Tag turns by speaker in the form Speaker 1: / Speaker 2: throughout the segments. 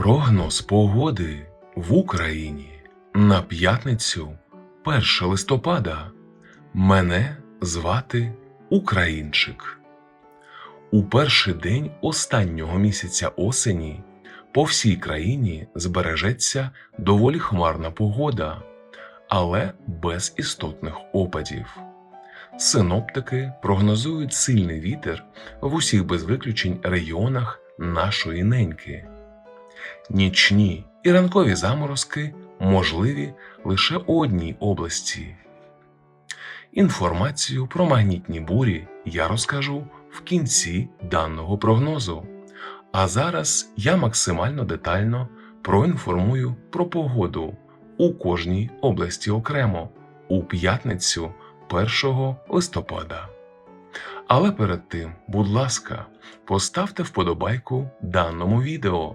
Speaker 1: Прогноз погоди в Україні на п'ятницю 1 листопада. Мене звати Українчик. У перший день останнього місяця осені по всій країні збережеться доволі хмарна погода, але без істотних опадів. Синоптики прогнозують сильний вітер в усіх без виключень регіонах нашої неньки. Нічні і ранкові заморозки можливі лише у одній області. Інформацію про магнітні бурі я розкажу в кінці даного прогнозу. А зараз я максимально детально проінформую про погоду у кожній області окремо у п'ятницю 1 листопада. Але перед тим, будь ласка, поставте вподобайку даному відео,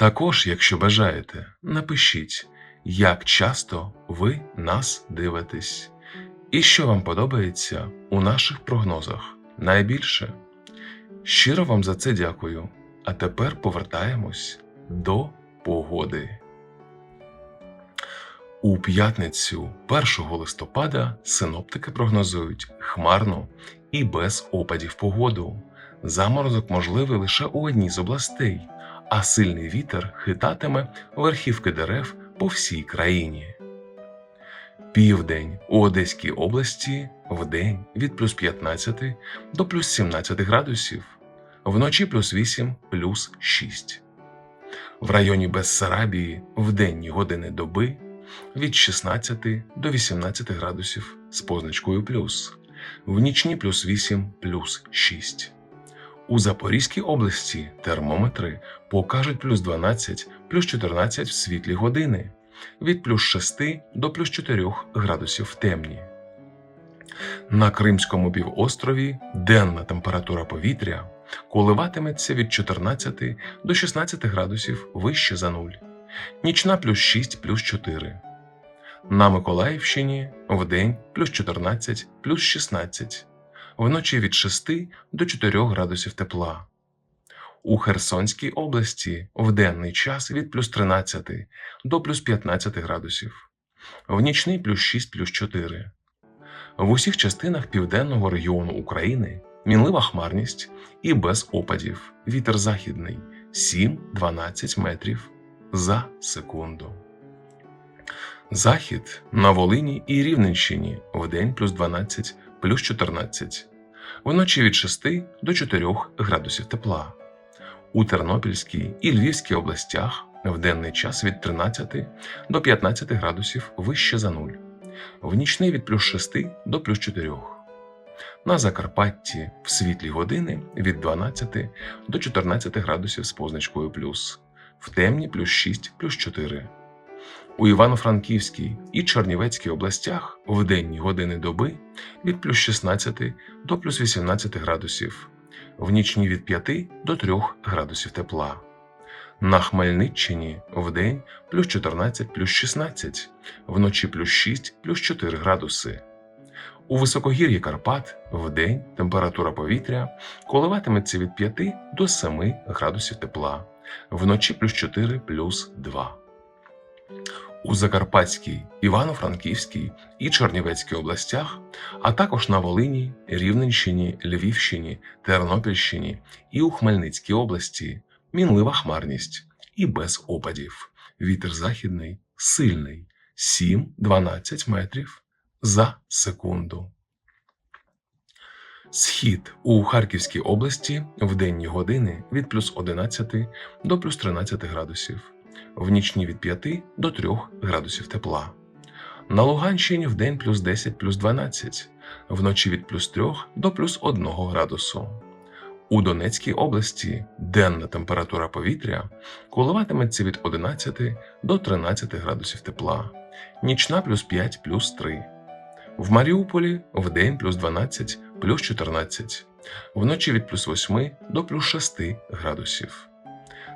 Speaker 1: Також, якщо бажаєте, напишіть, як часто ви нас дивитесь, і що вам подобається у наших прогнозах найбільше. Щиро вам за це дякую. А тепер повертаємось до погоди. У п'ятницю 1 листопада синоптики прогнозують хмарну і без опадів погоду. Заморозок можливий лише у одній з областей, а сильний вітер хитатиме верхівки дерев по всій країні. Південь у Одеській області вдень від плюс 15 до плюс 17 градусів, вночі плюс 8 плюс 6. В районі Бессарабії в денні години доби від 16 до 18 градусів з позначкою плюс, в нічні плюс 8 плюс 6. У Запорізькій області термометри покажуть плюс 12 плюс 14 в світлі години від плюс 6 до плюс 4 градусів в темні. На Кримському півострові денна температура повітря коливатиметься від 14 до 16 градусів вище за нуль, нічна плюс 6 плюс 4. На Миколаївщині вдень плюс 14 плюс 16, вночі від 6 до 4 градусів тепла. У Херсонській області в денний час від плюс 13 до плюс 15 градусів, в нічний плюс 6 плюс 4. В усіх частинах південного регіону України мінлива хмарність і без опадів. Вітер західний 7-12 метрів за секунду. Захід на Волині і Рівненщині вдень плюс 12 плюс 14, вночі від 6 до 4 градусів тепла. У Тернопільській і Львівській областях в денний час від 13 до 15 градусів вище за нуль, в нічний від плюс 6 до плюс 4. На Закарпатті в світлі години від 12 до 14 градусів з позначкою плюс, в темні плюс 6 плюс 4. У Івано-Франківській і Чернівецькій областях в денні години доби від плюс 16 до плюс 18 градусів, в нічні від 5 до 3 градусів тепла. На Хмельниччині в день плюс 14 плюс 16, вночі плюс 6 плюс 4 градуси. У високогір'ї Карпат в день температура повітря коливатиметься від 5 до 7 градусів тепла, вночі плюс 4 плюс 2. У Закарпатській, Івано-Франківській і Чернівецькій областях, а також на Волині, Рівненщині, Львівщині, Тернопільщині і у Хмельницькій області мінлива хмарність і без опадів. Вітер західний сильний 7-12 метрів за секунду. Схід у Харківській області в денні години від плюс 11 до плюс 13 градусів в нічні від 5 до 3 градусів тепла. На Луганщині в день плюс 10 плюс 12, вночі від плюс 3 до плюс 1 градусу. У Донецькій області денна температура повітря коливатиметься від 11 до 13 градусів тепла, нічна плюс 5 плюс 3. В Маріуполі вдень плюс 12 плюс 14, вночі від плюс 8 до плюс 6 градусів.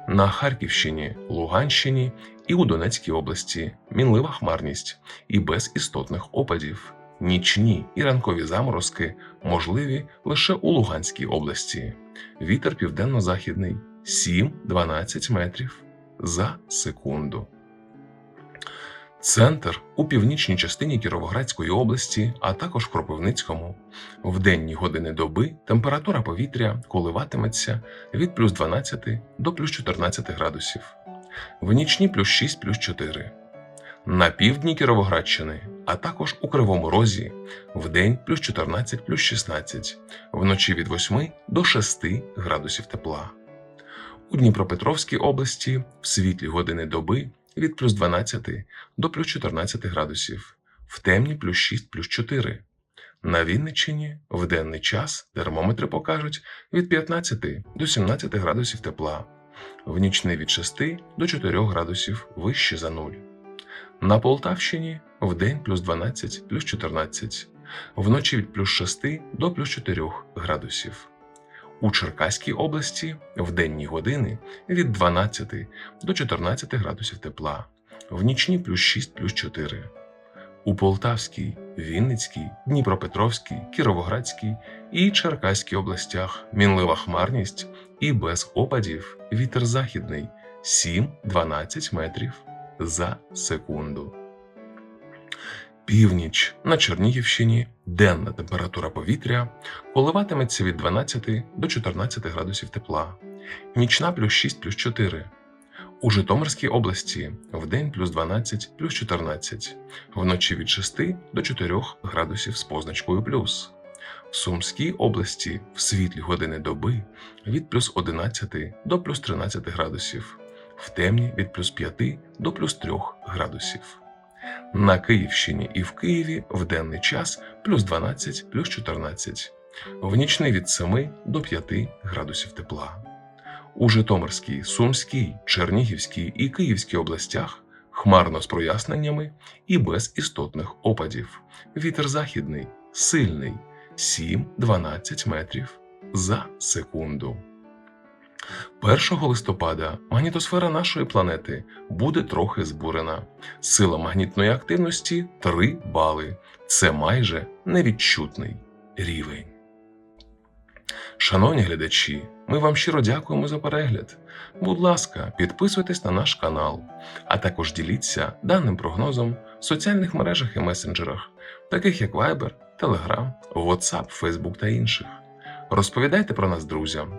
Speaker 1: На Харківщині, Луганщині і у Донецькій області мінлива хмарність і без істотних опадів. Нічні і ранкові заморозки можливі лише у Луганській області. Вітер південно-західний 7-12 метрів за секунду. Центр у північній частині Кіровоградської області, а також Кропивницькому. В денні години доби температура повітря коливатиметься від плюс 12 до плюс 14 градусів, в нічні плюс 6 плюс 4. На півдні Кіровоградщини, а також у Кривому Розі, в день плюс 14 плюс 16, вночі від 8 до 6 градусів тепла. У Дніпропетровській області в світлі години доби від плюс 12 до плюс 14 градусів, в темні плюс 6 плюс 4. На Вінниччині в денний час термометри покажуть від 15 до 17 градусів тепла, в нічний від 6 до 4 градусів вище за нуль. На Полтавщині в день плюс 12 плюс 14, вночі від плюс 6 до плюс 4 градусів. У Черкаській області в денні години від 12 до 14 градусів тепла, в нічні плюс 6 плюс 4. У Полтавській, Вінницькій, Дніпропетровській, Кіровоградській і Черкаській областях мінлива хмарність і без опадів вітер західний 7-12 метрів за секунду. Північ на Чернігівщині денна температура повітря коливатиметься від 12 до 14 градусів тепла, нічна плюс 6 плюс 4. У Житомирській області вдень плюс 12 плюс 14, вночі від 6 до 4 градусів з позначкою плюс. В Сумській області в світлі години доби від плюс 11 до плюс 13 градусів, в темні від плюс 5 до плюс 3 градусів. На Київщині і в Києві в денний час плюс 12 плюс 14, в нічний від 7 до 5 градусів тепла. У Житомирській, Сумській, Чернігівській і Київській областях хмарно з проясненнями і без істотних опадів. Вітер західний, сильний 7-12 метрів за секунду. 1 листопада магнітосфера нашої планети буде трохи збурена. Сила магнітної активності 3 бали. Це майже невідчутний рівень. Шановні глядачі, ми вам щиро дякуємо за перегляд. Будь ласка, підписуйтесь на наш канал, а також діліться даним прогнозом в соціальних мережах і месенджерах, таких як Viber, Telegram, WhatsApp, Facebook та інших. Розповідайте про нас друзям,